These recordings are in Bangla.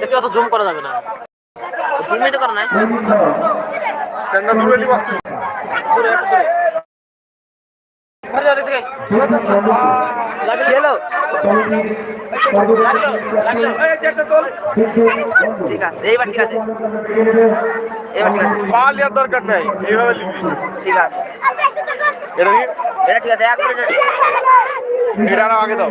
দেখি অত জুম করা যাবে না। জুমই তো করা নাই। স্ট্যান্ডার্ড দূরে নিয়ে বসতে দূরে একটু দূরে। ঘরে যাও দেখতে গেলো লাগল ঠিক আছে এইবার ঠিক আছে। এবার ঠিক আছে। নেওয়ার দরকার নাই এইভাবে লিখবি। ঠিক আছে। এটা কি? এটা ঠিক আছে এক মিনিট। এটা আগে দাও।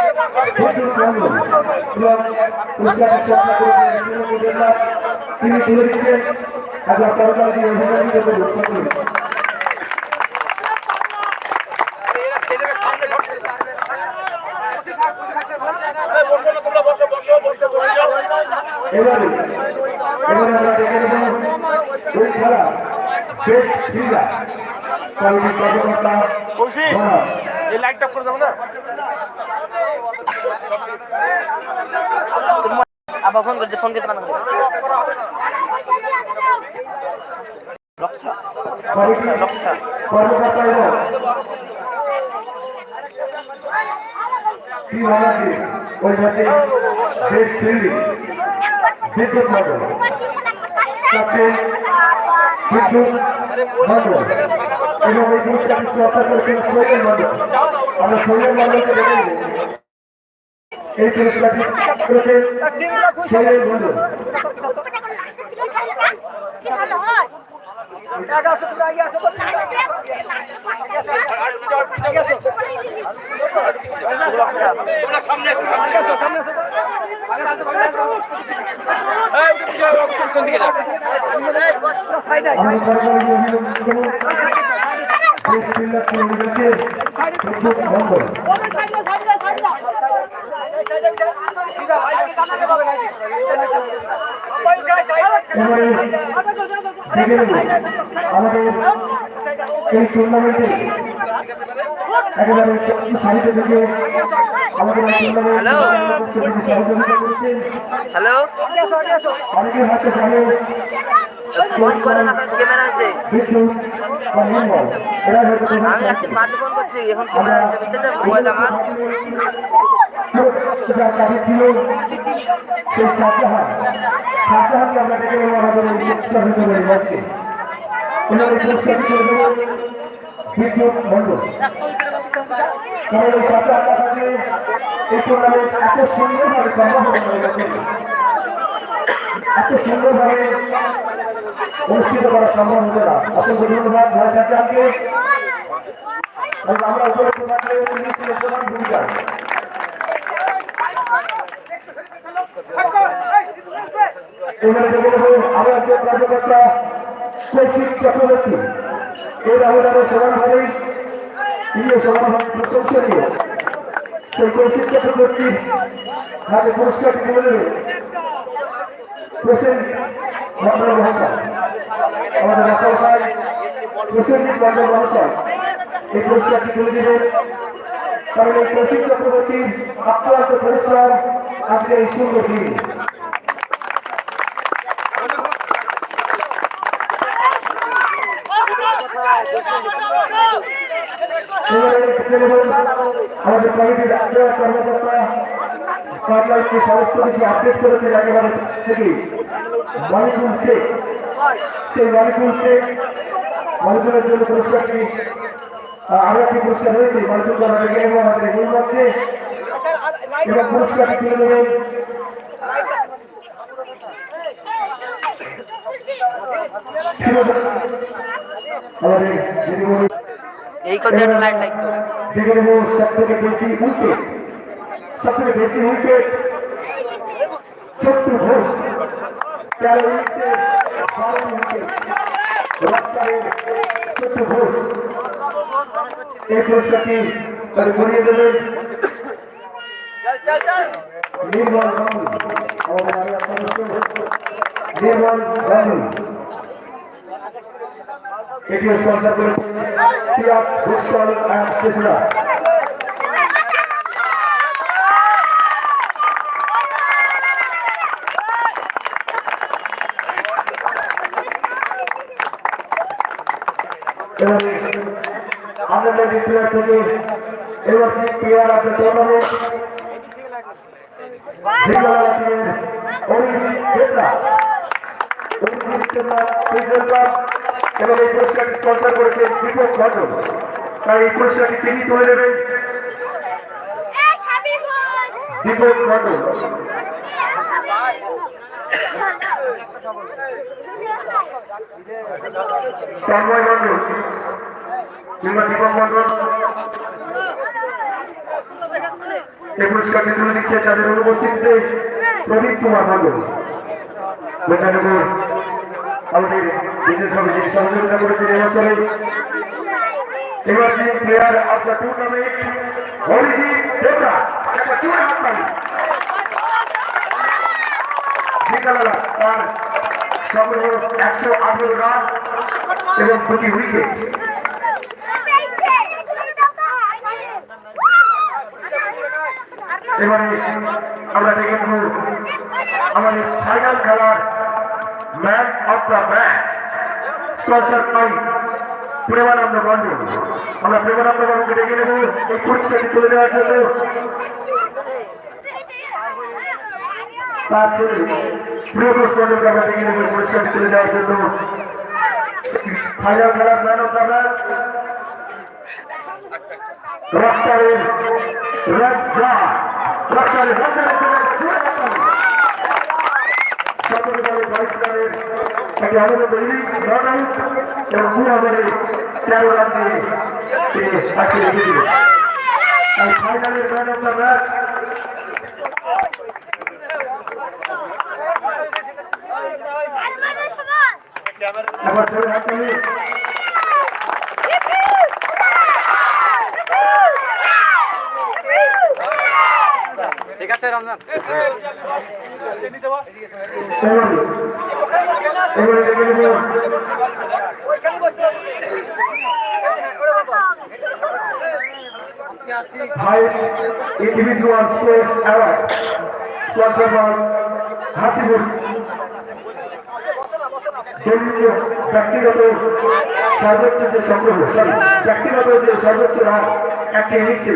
তিনি তুলে দিচ্ছেন আজ কর্মকর্তী অভিযানের জন্য এরা ছেলেদের সামনে বসে। এই, বসো না তোমরা, বসো, বসো, বসো, বসে যাও। এবারে এবারে আমরা দেখে এই লাইটটা করে যাব না আবার ফোন করতে ফোন করে কমিটি এবং এই মন্ডল আমরা সৈয়দ মন্ডলকে দেখে। এই পুরস্কারটি দিকে যাও। আমরা সরকারি অভিযোগ আমাদের এই টুর্নামেন্টে একেবারে সাহিত্য থেকে আমাদের সহযোগিতা করেছেন হ্যালো অনেকের হাতে ফোন ক্যামেরা আছে আমি আজকে বাদে ফোন করছি এখন ক্যামেরা আছে বুঝতে মোবাইল আমার যা কাজে ছিল সেই শাহজাহান শাহজাহানকে আমরা ডেকে নেব আমাদের পুরস্কার হিসেবে যাচ্ছে ওনাদের পুরস্কার হিসেবে দেব বিদ্যুৎ মন্ডল এই শাহজাহান কাকাকে এই টুর্নামেন্ট এত সুন্দরভাবে সম্পন্ন হয়ে গেছে এত সুন্দরভাবে অনুষ্ঠিত করা সম্ভব হতো না অসংখ্য ধন্যবাদ ভাই শাহজাহানকে আমরা উপরে ভূমিকা আবার যে কার্যকর্তা কৌশিক চক্রবর্তী এই আবেদনের সমানভাবে তিনি সমানভাবে প্রশংসনীয় সেই কৌশিক চক্রবর্তীর হাতে পুরস্কারটি তুলে দেবে প্রসেন মন্ডল মহাশয় আমাদের রাস্তায় সাহেব প্রসেনজিৎ মন্ডল মহাশয় এই পুরস্কারটি তুলে দেবেন। কারণ এই কৌশিক চক্রবর্তীর আক্রান্ত পরিশ্রম আজকে এই দেখে নেব আমাদের কমিটির আগ্রহ কর্মকর্তা সার্লাইটকে সমস্ত কিছু আপডেট করেছে একেবারে থেকে মালিকুল শেখ, সেই মালিকুল শেখ, মালিকুলের জন্য পুরস্কারটি আরও একটি পুরস্কার দেখে নেব আমাদের এবং পুরস্কারটি তুলে দেবেন এই একটা লাইট লাগতো দেখে নেব বেশি উইকেট সব বেশি উইকেট চট্টু ঘোষ তেরো উইকেটে বারো উইকেট চট্টু ঘোষ এই পুরস্কারটি তাকে ঘুরিয়ে দেবেন নির্মল বাবু অবদানে অত্যন্ত নির্মল গান্ধী এটিও স্পন্সর করেছে পিয়াস বুকস্টল অ্যান্ড স্টেশনার এবারে আমাদের প্লেয়ার থেকে এবার প্লেয়ার অফ দ্য টুর্নামেন্ট জিজ্ঞাসাবাদের অরিজিৎ চেতনা অরিজিৎ চেতনা ক্রিকেট ক্লাব এবং এই পুরস্কারটি স্পন্সর দীপক মন্ডল এই পুরস্কারটি তুলে দিচ্ছে তাদের অনুপস্থিতিতে প্রদীপ কুমার মন্ডল মেটানগর আমাদের বিশেষভাবে যিনি সহযোগিতা করেছেন এবছরে এবার যিনি player of the tournament Arijit Debra একবার জোরে হাত তালি। তার সংগ্রহ একশো আঠেরো রান এবং দুটি উইকেট এবারে আমরা দেখে আমাদের ফাইনাল খেলার man of the match sponsor by Premananda আমরা প্রেমানন্দ বাবুকে ডেকে নেব। এই পুরস্কারটি তুলে দেওয়ার জন্য। তার ছেলে প্রিয়ঘোষ মন্ডলকে আমরা ডেকে নেব। পুরস্কারটি তুলে ফাইনাল খেলার ম্যান অফ দ্য ম্যাচ রক্তারের রাজা একটি অবগত ইনিংস নট আউট এবং দু ওভারে তেরো রান দিয়ে তিনি সাক্ষী রেখেছিলেন তাই ফাইনালের ম্যান অফ দ্য ম্যাচ একবার ধরে হাত তালি। ঠিক আছে Ramzan highest individual sports award sponsored by Hasibul দলীয় ব্যক্তিগত সর্বোচ্চ যে সংগ্রহ সরি ব্যক্তিগত যে সর্বোচ্চ রান একটি ইনিংসে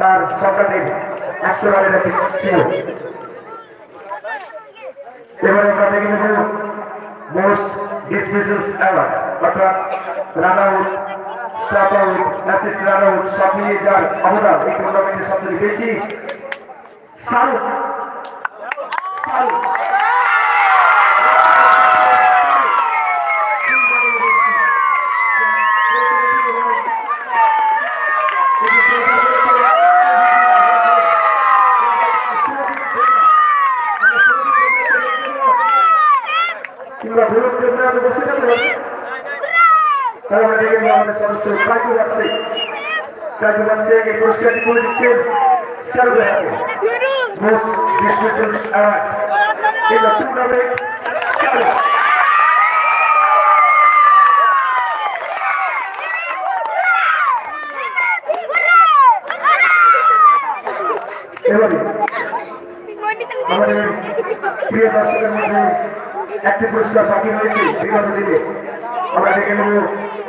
তার সরকারের একশো রানের একটি ছিল। এবারে দেখে নেব মোস্ট ডিসমিসেস অ্যাওয়ার্ড, অর্থাৎ run out stump out assist run out সব মিলিয়ে যার অবদান এই টুর্নামেন্টে সবচেয়ে বেশি শাহরুখ শাহরুখ কিংবা বিরোধ কেন্দ্রে আমি বসে থাকতে পারি তাহলে আমরা দেখে সদস্য কাজু বাচ্চে কাজু বাচ্চে এই পুরস্কারটি করে দিচ্ছেন একটি পুরস্কার বাকি দিনে। আমরা দেখে নেব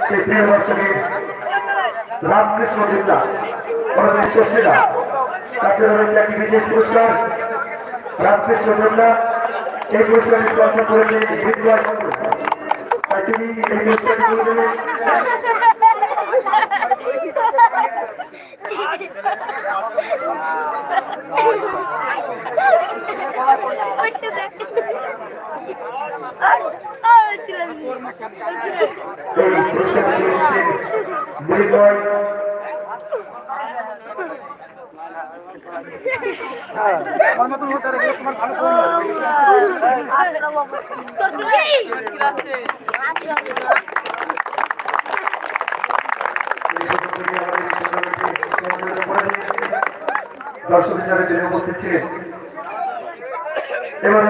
প্রিয় দর্শকের রামকৃষ্ণ বিদ্যা আমাদের ষষ্ঠীরা তার জন্য রয়েছে একটি বিশেষ পুরস্কার, রামকৃষ্ণ বিদ্যা। এই পুরস্কারটি স্পন্সর করেছে বিদ্যা তিনি এই পুরস্কারটি তুলে দেবেন। এই তুলে দিচ্ছেন মৃন্ময় দর্শক হিসাবে তিনি উপস্থিত ছিলেন এবারে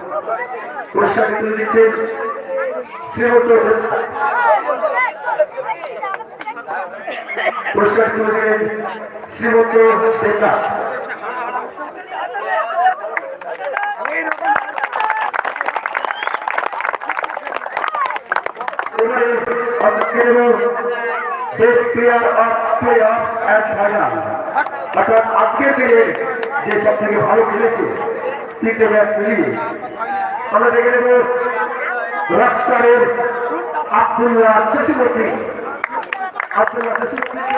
পুরস্কারটি তুলে দিচ্ছেন শ্রীমন্ত পুরস্কার তুলে দিলেন শ্রীমন্ত আজকের best player of play off and final অর্থাৎ আজকের দিনে যে সব থেকে ভালো খেলেছে তিনটে ম্যাচ আমরা দেখে নেব রকস্টারের আব্দুল্লাহ চশিবর্তী আব্দুল্লাহ চশিবর্তীকে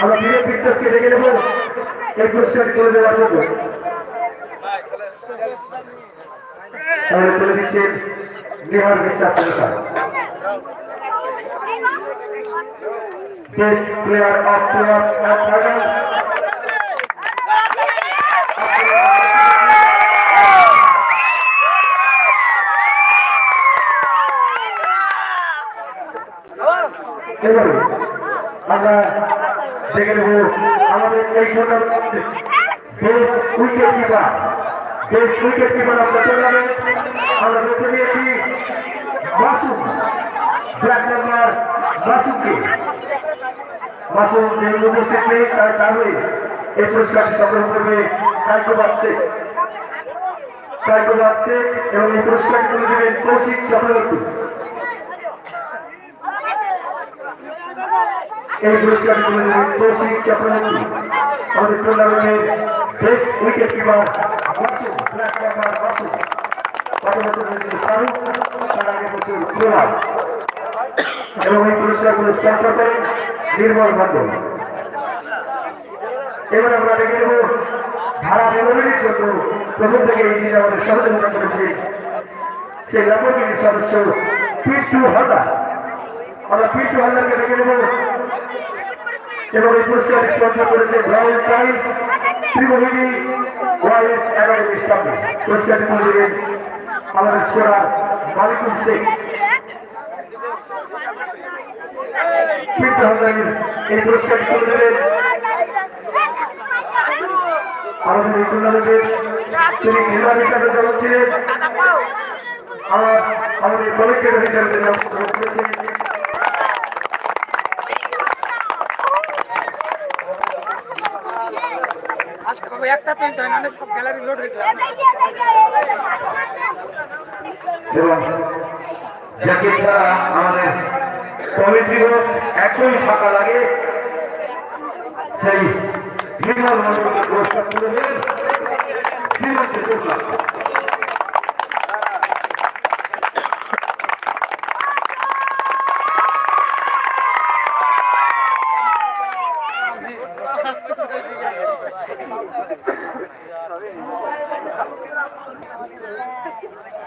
আমরা বিবেক বিশ্বাসকে ডেকে নেব। এই পুরস্কার করে দেওয়ার জন্য তাহলে তুলে দিচ্ছেন Bihar Biswas Sarkar best player of player আমরা দেখে নেব আমাদের এই best wicket keeper best wicket keeper of the tournament আমরা বেছে নিয়েছি মাসুম। ব্ল্যাক নাম্বার মাসুমকে। মাসুম যেহেতু উপস্থিত নেই, তার কারণে এই পুরস্কারটি সংগ্রহ করবে কাইকো বাচ্চে কাইকো বাচ্চে এবং এই পুরস্কারটি তুলে দেবেন কৌশিক চক্রবর্তী। এই পুরস্কার তুলে দেবেন কৌশিক চক্রবর্তী। আমাদের টুর্নামেন্টের best wicketkeeper Basu black number Basu গত বছর হয়েছিল শাহরুখ তার আগে বছর কুমার এবং এই পুরস্কারগুলো স্পন্সর করেন নির্মল মন্ডল এবার আমরা দেখে নেব ভাড়া মেমোরির জন্য প্রথম থেকে এই দিন আমাদের সহযোগিতা করেছে সেই ল্যাম্বোর্গিনির সদস্য পিন্টু হালদার আমরা পিন্টু হালদারকে দেখে নেব এবং এই পুরস্কার স্পন্সর করেছে রয়্যাল প্রাইজ ত্রিমোহিনী ওয়াইএস একাডেমির সামনে পুরস্কারটি আমাদের স্কোরার মালিকুল শেখ এই আমার আমাদের কলেক্টেড হিসাবে করেছেন একটা নাহলে সব গ্যালারি লোড হয়ে যাবে। এবং যাকে ছাড়া আমাদের কমিটি বস একই ফাঁকা লাগে সেই বিমল মন্ডলকে শুক্লা এবারে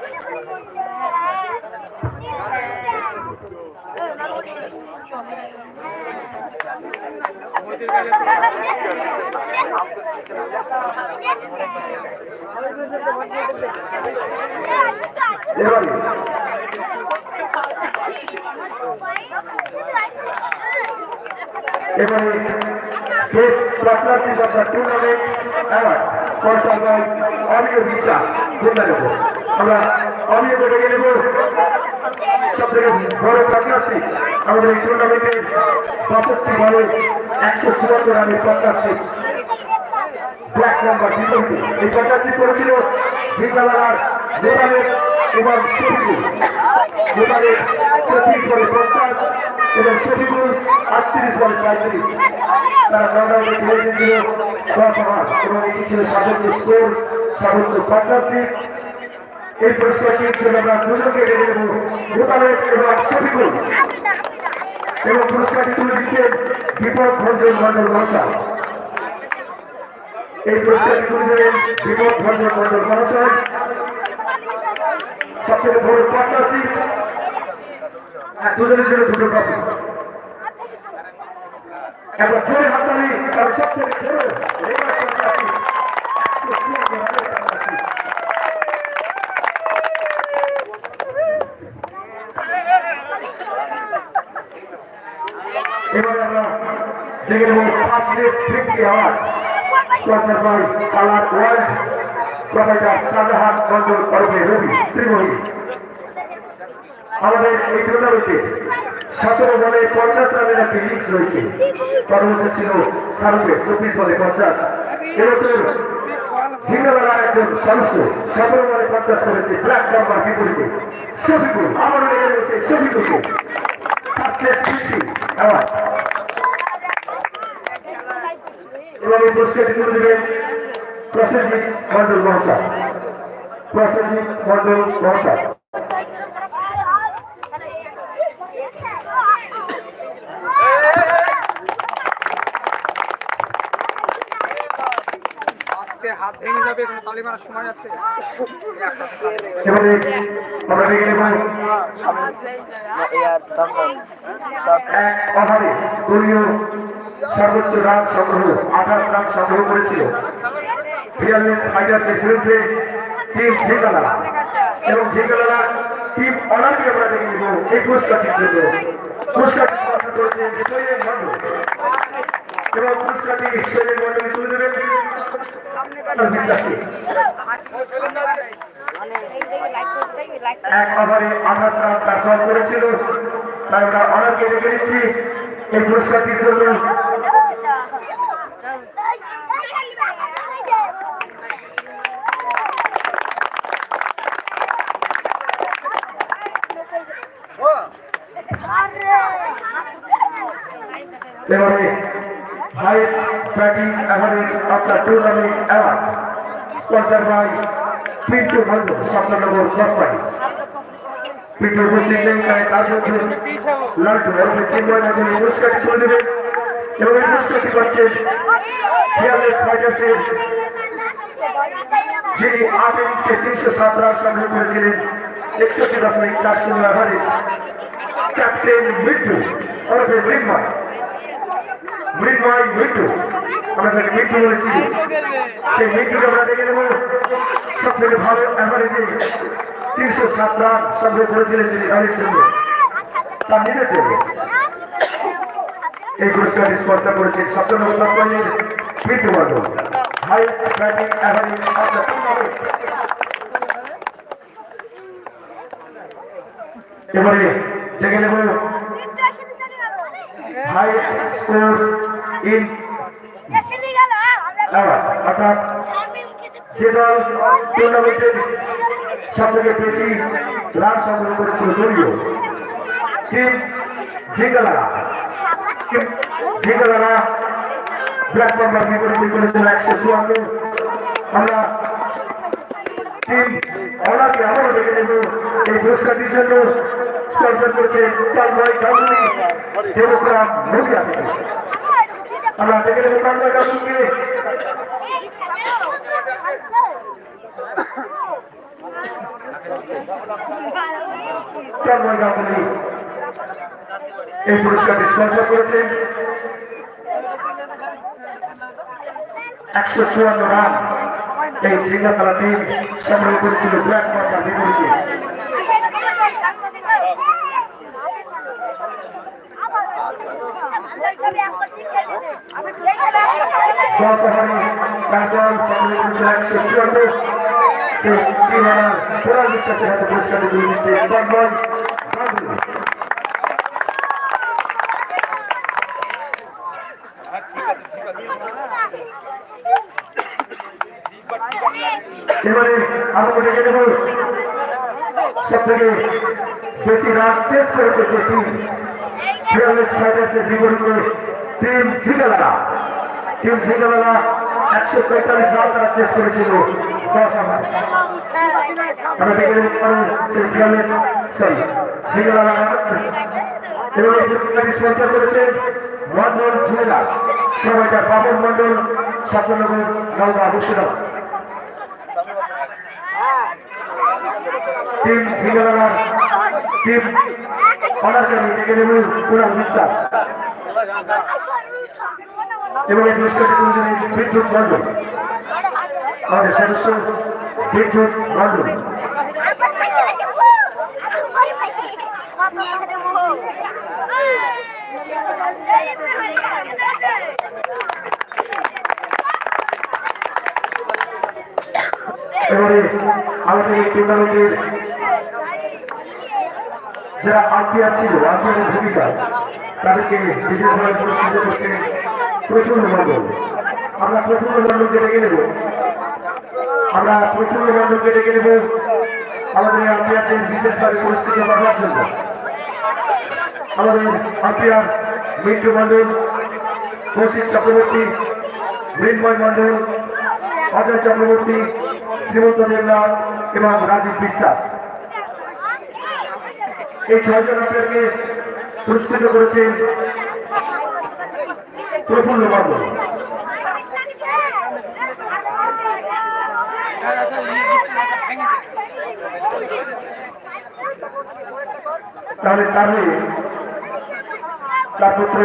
এবারে best partnership of the tournament আমরা অমিয় ডেকে নেব সব থেকে বড় পার্টনারশিপ আমাদের এই টুর্নামেন্টের পঁচাত্তর বলে একশো চুয়াত্তর রানের পার্টনারশিপ ব্ল্যাক নাম্বার বিপরীতে এই পার্টনারশিপ করেছিল জিন্দালার এবং শফিকুল। এবং শফিকুল আটত্রিশ বলে সাঁত্রিশ তারা নটাউটে খেলে দিয়েছিল দশ এবং এটি ছিল সর্বোচ্চ স্কোর সর্বোচ্চ পার্টনারশিপ এই পুরস্কারটির জন্য আমরা দুজনকে ডেকে দেব নেপালের এবং শফিকুল এবং পুরস্কারটি তুলে দিচ্ছেন বিপদ ভঞ্জন মন্ডল মহাশয় এই বিপদ ভঞ্জন মন্ডল মহাশয় বড় হ্যাঁ দুজনের জন্য দুটো কপি একবার জোরে হাততালি সবথেকে বড় লেবার পার্টনারশিপ এবারে আমরা দেখে নেব first day fifty hour sponsor by colour world. Professor Shahjahan Mondal করবে রবি ত্রিমোহী। আমাদের এই টুর্নামেন্টে সতেরো বলে পঞ্চাশ রানের একটি ইনিংস রয়েছে। সর্বোচ্চ ছিল শাহরুখের চব্বিশ বলে পঞ্চাশ। এবছর ঝিঙ্গালার একজন সদস্য সতেরো বলে পঞ্চাশ করেছে ব্ল্যাক নাম্বার বিপরীতে। শফিকুল, আমার লেগে রয়েছে শফিকুলকে এবং এই পুরস্কারটি তুলে দেবেন প্রসেনজিৎ মন্ডল মহাশয়। প্রসেনজিৎ মন্ডল মহাশয়। হাত ভেঙে যাবে, কোনো তালি মারার সময় আছে? সর্বোচ্চ রান সংগ্রহ, আঠাশ রান সংগ্রহ করেছিল। ফিয়ারলেস ফাইটার্সের বিরুদ্ধে টিম ঝিঙ্গালা এবং ঝিঙ্গালা টিম অনারকে আমরা দেখে নেব, এই পুরস্কারটির জন্য মন্ডল। এবং পুরস্কারটি সৈয়দ মন্ডলী তুলে দেবেন। এক ওভারে আঠাশ রান তার ফল করেছিল। তাই আমরা অনারকে রেখে দিচ্ছি এই পুরস্কারটির জন্য এবারে highest of the tournament award sponsor by Pintu বন্ধু স্বপ্ননগর কসবাই পিন্টু মুসলিম নেই, তাই তার মধ্যে লাল্টু এবং চিন্ময় নগর পুরস্কারটি তুলে দেবেন এবং এই পুরস্কারটি পাচ্ছেন ফিয়ারলেস ফাইটার্সের যিনি আট ইনিংসে তিনশো সাত রান সংগ্রহ করেছিলেন, একষট্টি দশমিক চার শূন্য অ্যাভারেজ ক্যাপ্টেন মিন্টু, ওরফে মৃন্ময়। মৃন্ময় মিন্টু আমরা তাকে মিন্টু বলেছি সেই মিন্টুকে আমরা দেখে নেব। সব ভালো অ্যাভারেজে তিনশো সাত রান সংগ্রহ করেছিলেন তিনি দলের জন্য তার নিজের জন্য এই পুরস্কারটি স্পন্সর করেছেন সপ্তম Mintu Bardhan highest batting average of the tournament এবারে দেখে নেব। হাইস্ট স্কোর ইন অর্থাৎ যে দল টুর্নামেন্টের সব থেকে বেশি রান সংগ্রহ করেছিল দলীয় team Jhingalara Jhingalara black number বিপরীতে করেছিল একশো চুয়ান্ন আমরা টিম অনাকে আবারও দেখে নেব এই পুরস্কারটির জন্য স্পন্সর করছে কালভাই গাঙ্গুলি দেবগ্রাম নদিয়া গাঙ্গুলিকে এই পুরস্কারটি স্পন্সর করেছে। একশো চুয়ান্ন রান। এই ঝিঙ্গাতলা টিম সংগ্রহ করেছিল ব্ল্যাক মার্কার বিপরীতে দশ ওভারে কাজল সংগ্রহ করেছিল একশো চুয়ান্ন সেই তিন রানার সোনার বিশ্বাসের হাতে পুরস্কারটি তুলে দিচ্ছে। এবারে আমরা ডেকে দেব সব থেকে বেশি রান চেস করেছে ফিয়ারলেস ফাইটার্সের বিপরীতে টিম ঝিঙ্গালারা টিম ঝিঙ্গালারা একশো পঁয়তাল্লিশ রান তারা চেস করেছিল দশ ওভার আমরা ডেকে সেই ফিয়ারলেস সরি ঝিঙ্গালারা এবং স্পন্সর করেছেন Mondal jewellers provider Baban Mondal Satnagar Naogaon, Murshidabad. Team ঝিঙ্গালার team অনারকারী ডেকে নেব পুরা বিশ্বাস। এবং এই বিদ্যুৎ মন্ডল সদস্য বিদ্যুৎ মন্ডল এবারে আমাদের টুর্নামেন্টের যারা আম্পায়ার ছিল আম্পায়ারের ভূমিকা, তাদেরকে বিশেষভাবে পুরস্কৃত করছে প্রচণ্ড মন্ডল আমরা প্রচণ্ড মন্ডলকে ডেকে নেব। আমরা প্রচণ্ড মন্ডলকে ডেকে নেব আমাদের আম্পায়ারদের বিশেষভাবে পুরস্কৃত করার জন্য। আমাদের আম্পায়ার মিন্টু মন্ডল কৌশিক চক্রবর্তী মৃন্ময় মন্ডল অজয় চক্রবর্তী, শ্রীমন্ত দেবনাথ এবং রাজীব বিশ্বাস। এই ছয়জন আপনাকে পুরস্কৃত করেছেন প্রফুল্ল মন্ডল তাহলে তার হয়ে তার পুত্র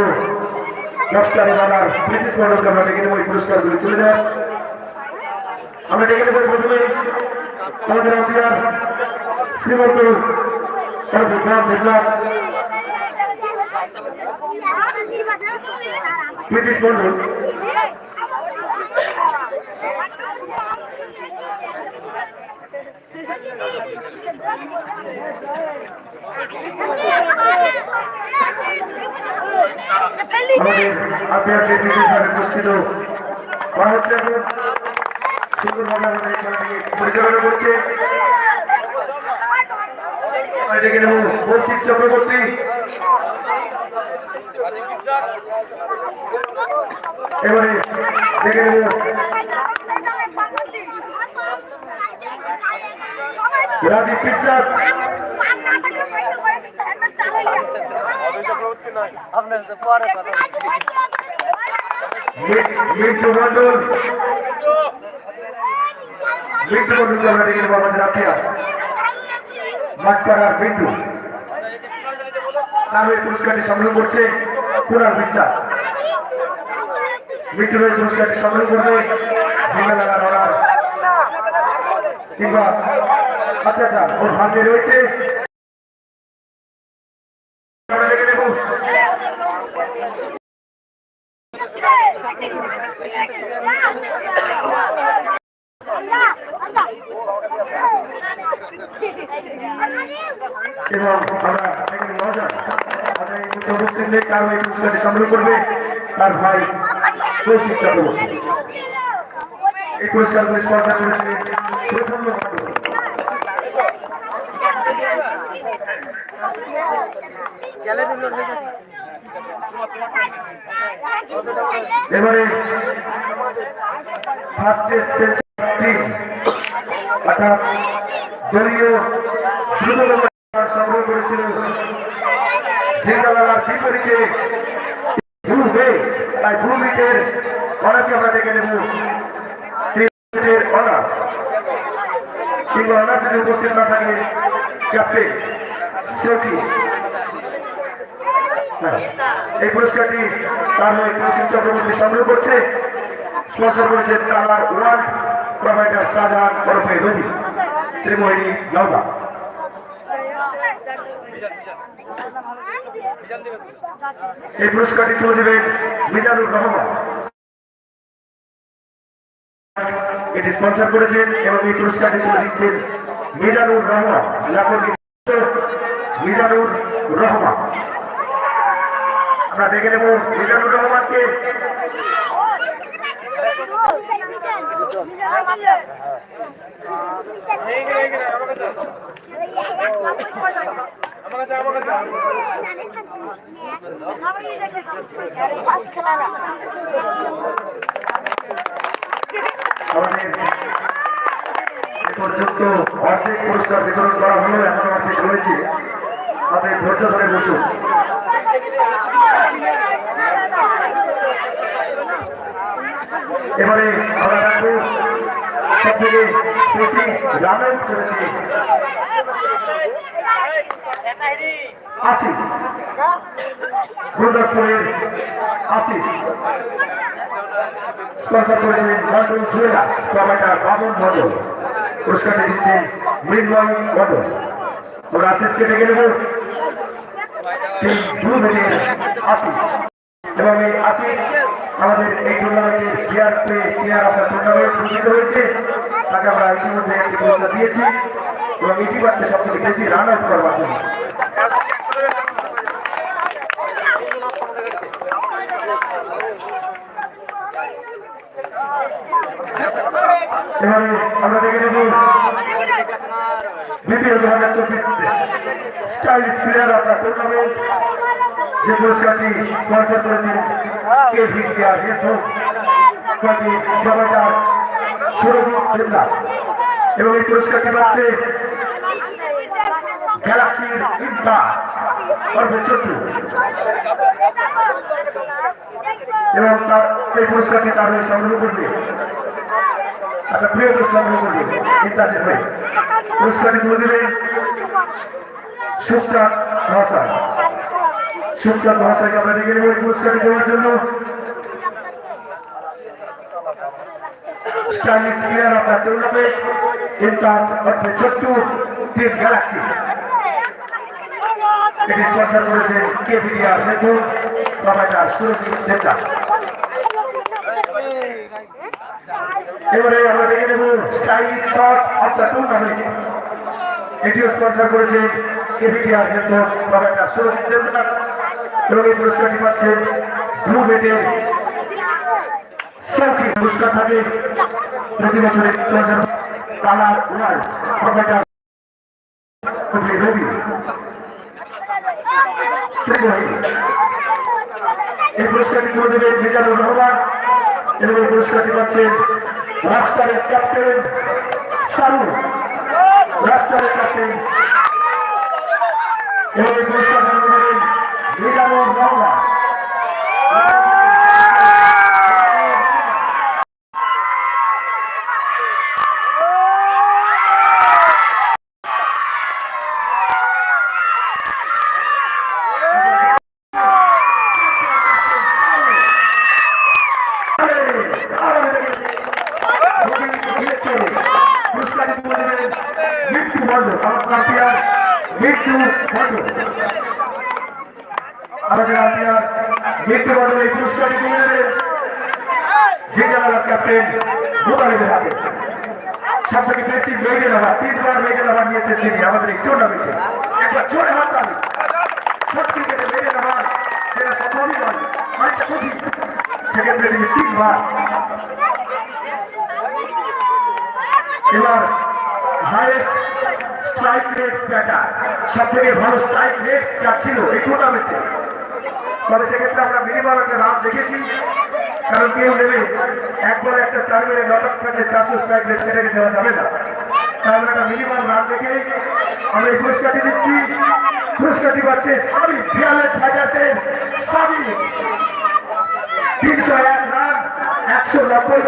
ডক্টর বাবার ব্রিটিশ মন্ডলকে আমরা ডেকে নেব, এই পুরস্কারগুলি তুলে দেওয়া। আমরা ডেকে নেব প্রথমে। আমাদের আম্পিয়ার শ্রীমন্ত বিক্রম দেবনাথ ব্রিটিশ মন্ডল আমাদের আম্পিয়ারকে বিশেষভাবে পুরস্কৃত করা হচ্ছে এখন সুন্দরভাবে আমাদের এই খেলাটিকে পরিচালনা করছে আমরা ডেকে নেব কৌশিক চক্রবর্তী। এবারে ডেকে নেব। রাজীব বিশ্বাস। মিন্টু মন্ডল মিন্টু মন্ডলকে আমরা ডেকে নেব আমাদের মাঠপাড়ার বিন্দু তার এই পুরস্কারটি সংগ্রহ করছে পুরার বিশ্বাস। মিন্টুর এই পুরস্কারটি সংগ্রহ করবে ঝিঙ্গালাগা রড়ার কিংবা আচ্ছা আচ্ছা ওর ভাগ্যে রয়েছে এবং করবে। তার ভাই কৌশিক চক্রবর্তী। এই পুরস্কারগুলি স্পন্সর করেছে প্রফুল্ল এবারে ফার্স্টে সেঞ্চুরি অর্থাৎ দলীয় সংগ্রহ করেছিল বিপরীতে ভূমে তাই ভূমিকের অনাকে আমরা ডেকে নেব। তিনের অনার কিংবা অনার যদি উপস্থিত না থাকে, ক্যাপ্টেন সখী হ্যাঁ। এই পুরস্কারটি তার হয়ে কৌশিক ত্রিমোহিনী নওদা এই পুরস্কারটি তুলে দেবেন মিজানুর রহমান। এটি স্পন্সর করেছেন এবং এই পুরস্কারটি তুলে দিচ্ছেন মিজানুর রহমান। মিজানুর রহমান। আমরা দেখে নেব মিজানুর রহমানকে। এ পর্যন্ত অর্ধেক পুরস্কার বিতরণ করা হলো এখন অর্ধেক রয়েছে বসুন এবারে আমরা থেকে বেশি রান করেছে আশিস গুরদাসপুরের আশিস স্পন্সর করেছেন London jewellers provider Baban Mondal পুরস্কারটি দিচ্ছেন মৃন্ময় মন্ডল আশিসকে ডেকে নেব আশিস এবং এই আশিস আমাদের এই টুর্নামেন্টে প্লেয়ার পেয়ে প্লেয়ার দ্য টুর্নামেন্ট ঘোষিত হয়েছে। তাকে আমরা ইতিমধ্যে একটি পুরস্কার দিয়েছি এবং এটি পাচ্ছে সবথেকে বেশি রান আউট করবার জন্য এবারে আমরা দেখে নেব দ্বিতীয় দু হাজার চব্বিশ স্টাইলিশ প্লেয়ার অফ টুর্নামেন্ট যে পুরস্কারটি স্পন্সর করেছেন কে ভিডিয়ার হেতু প্রভাইডার সুরজিৎ বিল্লা এবং এই পুরস্কারটি পাচ্ছে গ্যালাক্সির ইন্টাস অর্ধ চক্ষু এবং তার এই পুরস্কারটি তার হয়ে সংগ্রহ করবে। আচ্ছা প্রিয়তর সংগ্রহ করবে। ইন্টাসের হয়ে পুরস্কারটি তুলে দেবেন সুখচাঁদ মহাশয়। সুখচাঁদ মহাশয়কে আমরা ডেকে নেব এই পুরস্কারটি দেওয়ার জন্য। Stylish player of the tournament ইন্টাস অর্থে ছোট্ট টিম গ্যালাক্সি এটি স্পন্সর করেছে কেভিডিআর নেতুন প্রভাইডার সুরজিৎ নেতা এবারে আমরা দেখে নেব stylish shot of the tournament এটিও স্পন্সর করেছে কেভিডিআর নেতুন প্রভাইডার সুরজিৎ নেতা এবং এই পুরস্কারটি পাচ্ছেন ব্লু বেটের সৌকি পুরস্কার থাকে প্রতি বছরের কালার ওয়ার্ল্ড প্রভাইডার রবি এই পুরস্কারটি তুলে দেবেন মিজানুর রহমান এবং এই পুরস্কারটি পাচ্ছেন রাস্তারের ক্যাপ্টেন সারু রাস্তারের ক্যাপ্টেন। এবং এই পুরস্কার তুলে দেবেন রহমান মৃত্যু বন্ধ আমার আম্পিয়ার মৃত্যু বন্ধ আমাদের আম্পিয়ার মৃত্যু বন্ধ এই পুরস্কারটি তুলে দেবেন যে জেলার ক্যাপ্টেন মোবাইলের হাতে। সব থেকে বেশি মেয়েদের আবার তিনবার তিনবার। এবার হাইয়েস্ট স্ট্রাইক রেট ভালো স্ট্রাইক রেট যা ছিল এই টুর্নামেন্টে তবে সেক্ষেত্রে আমরা মিনিমাম একটা রান দেখেছি, কারণ কেউ নেবে। একবার একটা চার মেরে থাকলে চারশো স্ট্রাইক রেট সেটাকে দেওয়া যাবে না। আমরা একটা মিনিমাম রান দেখে আমরা এই পুরস্কারটি দিচ্ছি। পুরস্কারটি পাচ্ছে সাবি ফিয়ারলেস ফাইটার্সের সাবি তিনশো এক রান, একশো নব্বই